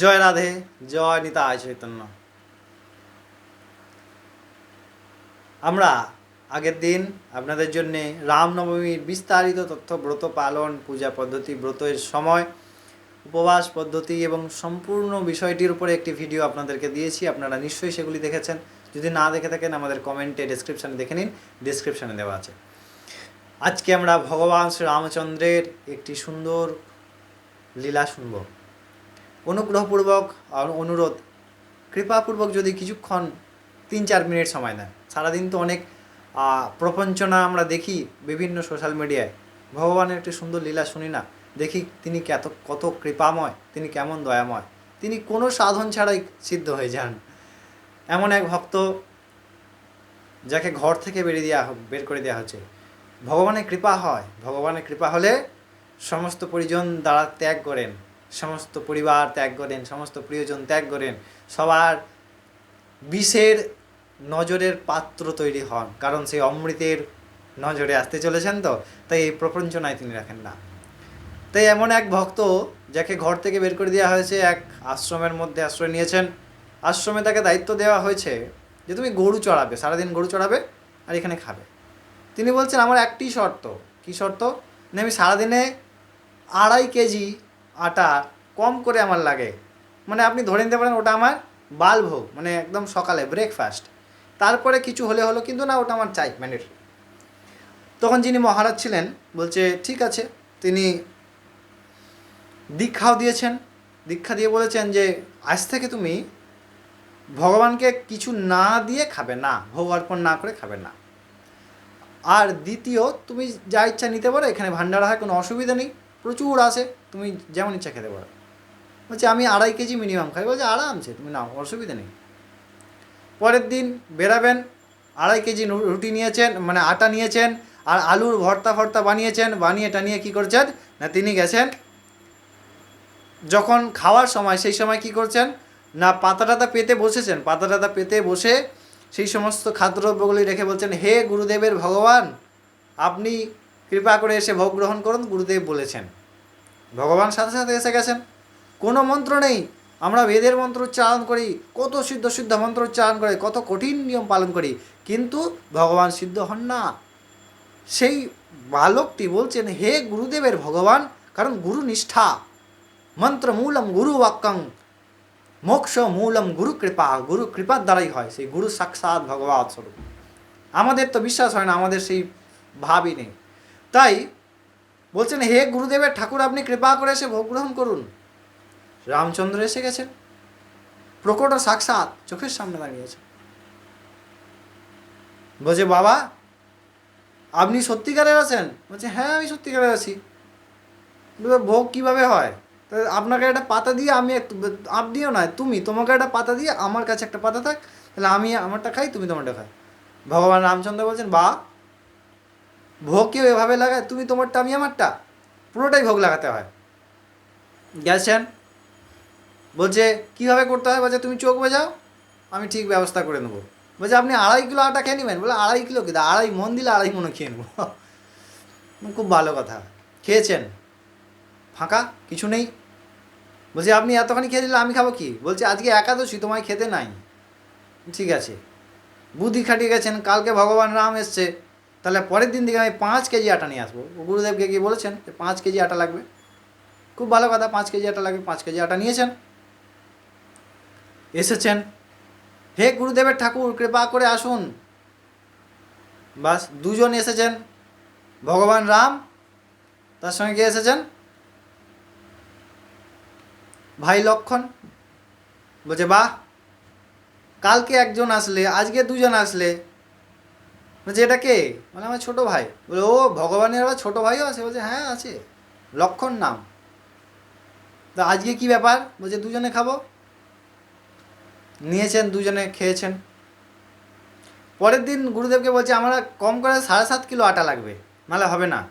জয় রাধে, জয় নিতা আয় চৈতন্য। আমরা আগের দিন আপনাদের জন্যে রামনবমীর বিস্তারিত তথ্য, ব্রত পালন, পূজা পদ্ধতি, ব্রতের সময়, উপবাস পদ্ধতি এবং সম্পূর্ণ বিষয়টির উপরে একটি ভিডিও আপনাদেরকে দিয়েছি, আপনারা নিশ্চয়ই সেগুলি দেখেছেন। যদি না দেখে থাকেন, আমাদের কমেন্টে ডেসক্রিপশানে দেখে নিন ডেসক্রিপশানে দেওয়া আছে। আজকে আমরা ভগবান শ্রী রামচন্দ্রের একটি সুন্দর লীলা শুনব। অনুগ্রহপূর্বক অনুরোধ। কৃপাপূর্বক যদি কিছুক্ষণ তিন চার মিনিট সময় দেন। সারাদিন তো অনেক প্রপঞ্চনা আমরা দেখি বিভিন্ন সোশ্যাল মিডিয়ায়। ভগবানের একটি সুন্দর লীলা শুনি না? দেখি তিনি কত কত কৃপাময়, তিনি কেমন দয়াময়। তিনি কোনো সাধন ছাড়াই সিদ্ধ হয়ে যান। এমন এক ভক্ত যাকে ঘর থেকে বেরিয়ে দেওয়া বের করে দেওয়া হচ্ছে ভগবানের কৃপা হয়। ভগবানের কৃপা হলে সমস্ত পরিজন দ্বারা ত্যাগ করেন। সমস্ত পরিবার ত্যাগ করেন, সমস্ত প্রিয়জন ত্যাগ করেন, সবার বিষের নজরের পাত্র তৈরি হন। কারণ সেই অমৃতের নজরে আসতে চলেছেন তো, তাই এই প্রপঞ্চনায় তিনি রাখেন না। তাই এমন এক ভক্ত যাকে ঘর থেকে বের করে দেওয়া হয়েছে, এক আশ্রমের মধ্যে আশ্রয় নিয়েছেন। আশ্রমে তাকে দায়িত্ব দেওয়া হয়েছে যে, তুমি গরু চড়াবে, সারাদিন গরু চড়াবে আর এখানে খাবে। তিনি বলছেন, আমার একটি শর্ত। কি শর্ত? না আমি সারাদিনে আড়াই কেজি আটা কম করে আমার লাগে। মানে আপনি ধরে নিতে পারেন ওটা আমার বালভোগ মানে একদম সকালে ব্রেকফাস্ট তারপরে কিছু হলে হলো কিন্তু না, ওটা আমার চাই ম্যান্ডেটরি তখন যিনি মহারাজ ছিলেন, বলছে, ঠিক আছে। তিনি দীক্ষাও দিয়েছেন। দীক্ষা দিয়ে বলেছেন যে, আজ থেকে তুমি ভগবানকে কিছু না দিয়ে খাবে না, ভোগ অর্পণ না করে খাবে না। আর দ্বিতীয়, তুমি যা ইচ্ছা নিতে পারো, এখানে ভান্ডারা হয়, কোনো অসুবিধা নেই। প্রচুর আসে তুমি যেমন ইচ্ছা খেতে পারো। বলছে, আমি আড়াই কেজি মিনিমাম খাই। বলছে, আরামসে। তুমি নাও অসুবিধা নেই। পরের দিন বেরাবেন, আড়াই কেজি রুটি নিয়েছেন মানে আটা নিয়েছেন, আর আলুর ভর্তা ভর্তা বানিয়েছেন, বানিয়ে টানিয়ে কী করছেন? না, তিনি গেছেন। যখন খাওয়ার সময়, সেই সময় কি করছেন? না, পাতা টাতা পেতে বসেছেন। পাতা টাতা পেতে বসে সেই সমস্ত খাদ্যদ্রব্যগুলি রেখে বলছেন, হে গুরুদেবের ভগবান, আপনি কৃপা করে এসে ভোগ গ্রহণ করুন। গুরুদেব বলেছেন। ভগবান সাথে সাথে এসে গেছেন। কোনো মন্ত্র নেই। আমরা বেদের মন্ত্র উচ্চারণ করি, কত সিদ্ধ সিদ্ধ মন্ত্র উচ্চারণ করে, কত কঠিন নিয়ম পালন করি, কিন্তু ভগবান সিদ্ধ হন না। সেই বালকটি বলছেন, হে গুরুদেবের ভগবান, কারণ গুরু নিষ্ঠা। মন্ত্র মূলম গুরু বাক্যং, মোক্ষ মূলম গুরু কৃপা, গুরু কৃপার দ্বারাই হয়। সেই গুরু সাক্ষাৎ ভগবান স্বরূপ। আমাদের তো বিশ্বাস হয় না, আমাদের সেই ভাবই নেই। তাই বলছেন, হে গুরুদেবের ঠাকুর, আপনি কৃপা করে এসে ভোগ গ্রহণ করুন। রামচন্দ্র এসে গেছেন প্রকট ও সাক্ষাৎ চোখের সামনে দাঁড়িয়েছে। বলছে, বাবা, আপনি সত্যিকারের আছেন? বলছে হ্যাঁ আমি সত্যিকারের আছি। ভোগ কীভাবে হয়? তা আপনাকে একটা পাতা দিয়ে আমি আপনিও নয় তুমি তোমাকে একটা পাতা দিয়ে আমার কাছে একটা পাতা থাক, তাহলে আমি আমারটা খাই, তুমি তোমারটা খাই ভগবান রামচন্দ্র বলছেন বা ভোগ কেউ এভাবে লাগায়, তুমি তোমারটা, আমি আমারটা। পুরোটাই ভোগ লাগাতে হয়। গেছেন বলছে, কীভাবে করতে হয়? বলছে, তুমি চোখ বেজাও, আমি ঠিক ব্যবস্থা করে নেব। বলছে, আপনি আড়াই কিলো আটা খেয়ে নেবেন? বলে আড়াই কিলো কি? আড়াই মন দিলে আড়াই মনে খেয়ে নেব। খুব ভালো কথা। খেয়েছেন? ফাঁকা? কিছু নেই? বলছি, আপনি এতখানি খেয়ে দিলে আমি খাব কি? বলছে, আজকে একাদশী, তোমায় খেতে নাই। ঠিক আছে। বুদ্ধি খাটিয়ে গেছেন, কালকে ভগবান রাম এসছে। তাহলে পরের দিন থেকে আমি পাঁচ কেজি আটা নিয়ে আসব। গুরুদেবকে গিয়ে বলেছেন যে পাঁচ কেজি আটা লাগবে। খুব ভালো কথা, পাঁচ কেজি আটা লাগবে, পাঁচ কেজি আটা নিয়েছেন। এসেছেন। হে গুরুদেবের ঠাকুর, কৃপা করে আসুন। বাস, দুজন এসেছেন। ভগবান রাম, তার সঙ্গে কে এসেছেন? ভাই লক্ষণ বলছে, বাহ, কালকে একজন আসলে, আজকে দুজন আসলে। বলছে, এটা কে? মানে আমার ছোটো ভাই। বলে, ও ভগবানের আবার ছোটো ভাইও আছে? বলছে হ্যাঁ আছে। লক্ষণ নাম। তা আজকে কি ব্যাপার? বলছে, দুজনে খাব। নিয়েছেন, দুজনে খেয়েছেন। পরের দিন গুরুদেবকে বলছে, আমরা কম করে সাড়ে সাত কিলো আটা লাগবে। নাহলে হবে না।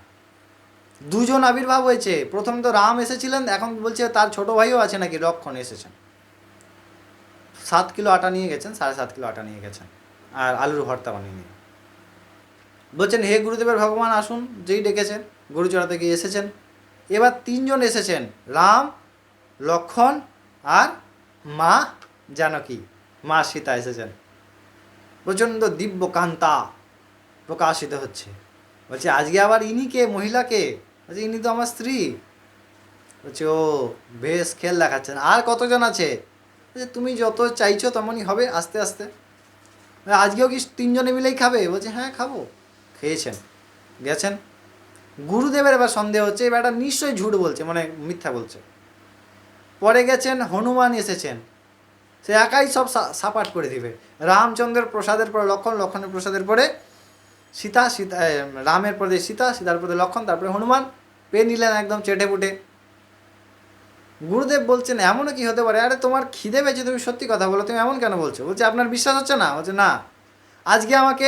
দুজন আবির্ভাব হয়েছে। প্রথম তো রাম এসেছিলেন, এখন বলছে, তার ছোট ভাইও আছে নাকি? লক্ষণ এসেছেন। সাত কিলো আটা নিয়ে গেছেন, সাড়ে সাত কিলো আটা নিয়ে গেছেন। আর আলুর ভর্তা বানিয়ে নিয়ে বলছেন, হে গুরুদেবের ভগবান, আসুন। যেই ডেকেছেন, গরু চড়াতে গিয়ে এসেছেন। এবার তিনজন এসেছেন, রাম, লক্ষণ আর মা জানকী। মা সীতা এসেছেন। প্রচণ্ড দিব্য কান্তা প্রকাশিত হচ্ছে। বলছে, আজকে আবার ইনি কে? মহিলাকে বলছে, ইনি তো আমার স্ত্রী। বলছে, ও, বেশ খেল দেখাচ্ছেন। আর কতজন আছে? বলছে, তুমি যত চাইছো, তেমনই হবে আস্তে আস্তে। আজকেও কি তিনজনে মিলেই খাবে? বলছে হ্যাঁ খাব। খেয়েছেন। গেছেন? গুরুদেবের এবার সন্দেহ হচ্ছে, এবার এটা নিশ্চয়ই ঝুট বলছে মানে মিথ্যা বলছে। পরে গেছেন, হনুমান এসেছেন। সে একাই সব সাপাট করে দিবে। রামচন্দ্রের প্রসাদের পরে, লক্ষণ, লক্ষণের প্রসাদের পরে সীতা সীতা রামের পদে সীতা, সীতার পদে লক্ষণ, তারপরে হনুমান, পেয়ে নিলেন একদম চেটে পুটে। গুরুদেব বলছেন, এমনও কি হতে পারে? আরে তোমার খিদে পেয়েছে, তুমি সত্যি কথা বলো, তুমি এমন কেন বলছো? বলছে, আপনার বিশ্বাস হচ্ছে না? বলছে, না। আজকে আমাকে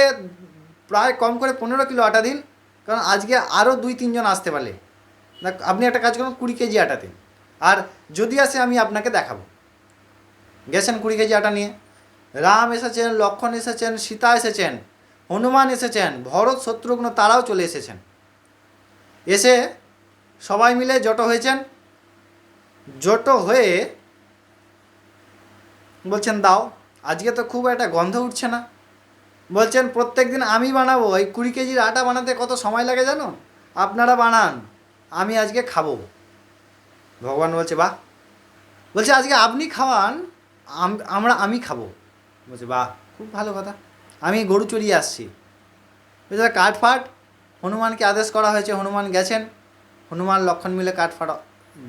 প্রায় কম করে পনেরো কিলো আটা দিন, কারণ আজকে আরও দুই, তিনজন আসতে পারলে। আপনি একটা কাজ করুন, কুড়ি কেজি আটা দিন। আর যদি আসে, আমি আপনাকে দেখাবো। গেছেন কুড়ি কেজি আটা নিয়ে। রাম এসেছেন, লক্ষণ এসেছেন, সীতা এসেছেন, হনুমান এসেছেন, ভরত, শত্রুঘ্ন তারাও চলে এসেছেন। এসে সবাই মিলে জটো হয়েছেন। জটো হয়ে বলছেন, দাও, আজকে তো খুব একটা গন্ধ উঠছে না। বলছেন প্রত্যেক দিন আমি বানাবো এই কুড়ি কেজির আটা বানাতে কত সময় লাগে জানো? আপনারা বানান, আমি আজকে খাব। ভগবান বলছে, বাহ। বলছে, আজকে আপনি খাওয়ান আমরা, আমি খাব। বলছে, বাহ, খুব ভালো কথা। আমি গরু চড়িয়ে আসছি। বলছে কাঠ ফাট। হনুমানকে আদেশ করা হয়েছে, হনুমান গেছেন। হনুমান লক্ষণ মিলে কাঠ ফাট,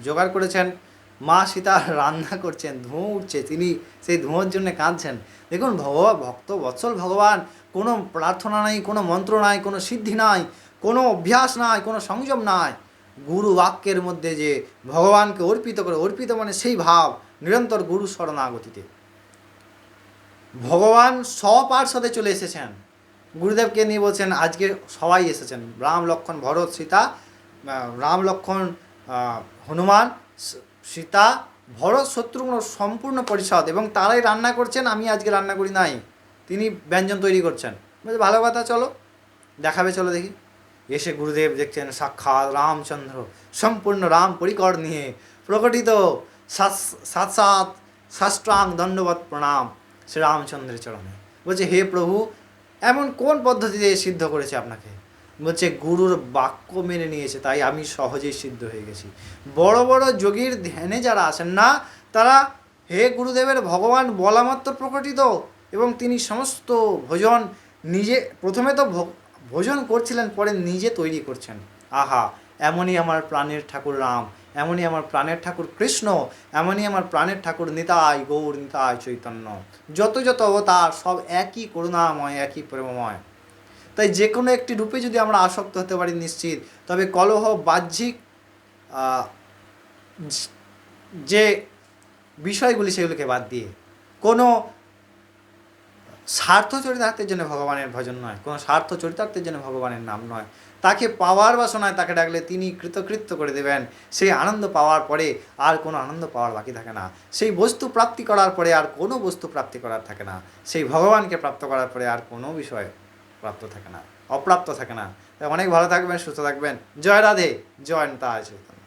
জোগাড় করেছেন। মা সীতা রান্না করছেন, ধোঁয়া উঠছে, তিনি সেই ধোঁয়ার জন্য কাঁদছেন। দেখুন ভগবান ভক্ত, বৎসল ভগবান, কোনো প্রার্থনা নাই, কোনো মন্ত্র নাই, কোনো সিদ্ধি নাই, কোনো অভ্যাস নাই, কোনো সংযম নাই। গুরু বাক্যের মধ্যে যে ভগবানকে অর্পিত করে, অর্পিত মানে সেই ভাব, নিরন্তর গুরু শরণাগতিতে। ভগবান স্বপার্শ্বদে চলে এসেছেন। গুরুদেবকে নিয়ে বলছেন, আজকে সবাই এসেছেন। রাম লক্ষণ, ভরত, সীতা রাম লক্ষণ হনুমান সীতা ভরত শত্রুঘ্ন সম্পূর্ণ পরিষদ এবং তারাই রান্না করছেন, আমি আজকে রান্না করি নাই। তিনি ব্যঞ্জন তৈরি করছেন। বলছে, ভালো কথা, চলো। দেখাবে, চলো দেখি। এসে গুরুদেব দেখছেন, সাক্ষাৎ রামচন্দ্র, সম্পূর্ণ রাম পরিকর নিয়ে প্রকটিত সাত- সাত সাত সাষ্টাং দণ্ডবত প্রণাম শ্রী রামচন্দ্রের চরণে। বলছে, হে প্রভু, এমন কোন পদ্ধতিতে সিদ্ধ করেছে আপনাকে? বলছে গুরুর বাক্য মেনে নিয়েছে, তাই আমি সহজেই সিদ্ধ হয়ে গেছি। বড় বড় যোগীর ধ্যানে যারা আসেন না, তারা হে গুরুদেবের ভগবান বলা মাত্র প্রকটিত এবং তিনি সমস্ত ভোজন নিজে, প্রথমে তো ভোজন করছিলেন, পরে নিজে তৈরি করছেন। আহা, এমনই আমার প্রাণের ঠাকুর রাম, এমনই আমার প্রাণের ঠাকুর কৃষ্ণ, এমনই আমার প্রাণের ঠাকুর নিতাই গৌর নিতাই চৈতন্য। যত যত অবতার, সব একই করুণাময়, একই প্রেমময়। তাই যে কোনো একটি রূপে যদি আমরা আসক্ত হতে পারি নিশ্চিত, তবে কলহ, বাহ্যিক যে বিষয়গুলি সেগুলোকে বাদ দিয়ে কোনো স্বার্থ চরিতার্থের জন্য ভগবানের ভজন নয়, কোনো স্বার্থ চরিতার্থের জন্য ভগবানের নাম নয়। তাকে পাওয়ার বাসনায় তাকে ডাকলে তিনি কৃতকৃত্য করে দেবেন। সেই আনন্দ পাওয়ার পরে আর কোনো আনন্দ পাওয়ার বাকি থাকে না। সেই বস্তু প্রাপ্তি করার পরে আর কোনো বস্তু প্রাপ্তি করার থাকে না। সেই ভগবানকে প্রাপ্ত করার পরে আর কোনো বিষয় প্রাপ্ত থাকে না, অপ্রাপ্ত থাকে না। অনেক ভালো থাকবেন, সুস্থ থাকবেন। জয় রাধে, জয় চৈতন্য